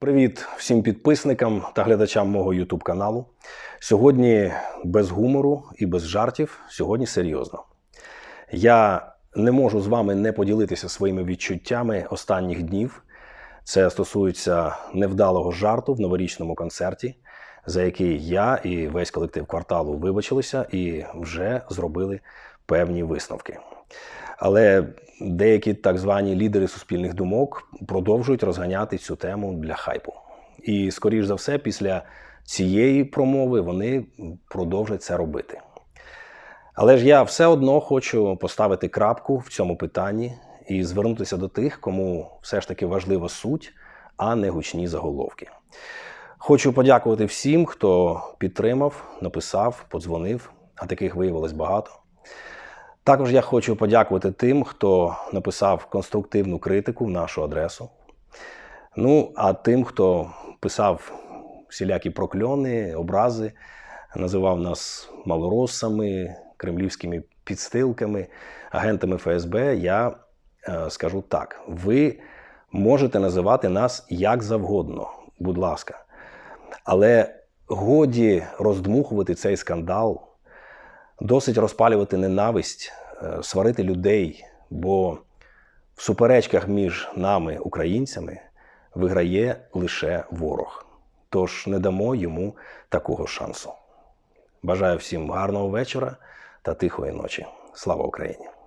Привіт всім підписникам та глядачам мого YouTube каналу. Сьогодні без гумору і без жартів, сьогодні серйозно. Я не можу з вами не поділитися своїми відчуттями останніх днів. Це стосується невдалого жарту в новорічному концерті, за який я і весь колектив кварталу вибачилися і вже зробили певні висновки. Але деякі так звані лідери суспільних думок продовжують розганяти цю тему для хайпу. І, скоріш за все, після цієї промови вони продовжать це робити. Але ж я все одно хочу поставити крапку в цьому питанні і звернутися до тих, кому все ж таки важлива суть, а не гучні заголовки. Хочу подякувати всім, хто підтримав, написав, подзвонив, а таких виявилось багато. Також я хочу подякувати тим, хто написав конструктивну критику в нашу адресу. Ну, а тим, хто писав всілякі прокльони, образи, називав нас малоросами, кремлівськими підстилками, агентами ФСБ, я е, скажу так: ви можете називати нас як завгодно, будь ласка. Але годі роздмухувати цей скандал. Досить розпалювати ненависть, е, сварити людей, бо в суперечках між нами, українцями, виграє лише ворог. Тож не дамо йому такого шансу. Бажаю всім гарного вечора та тихої ночі. Слава Україні!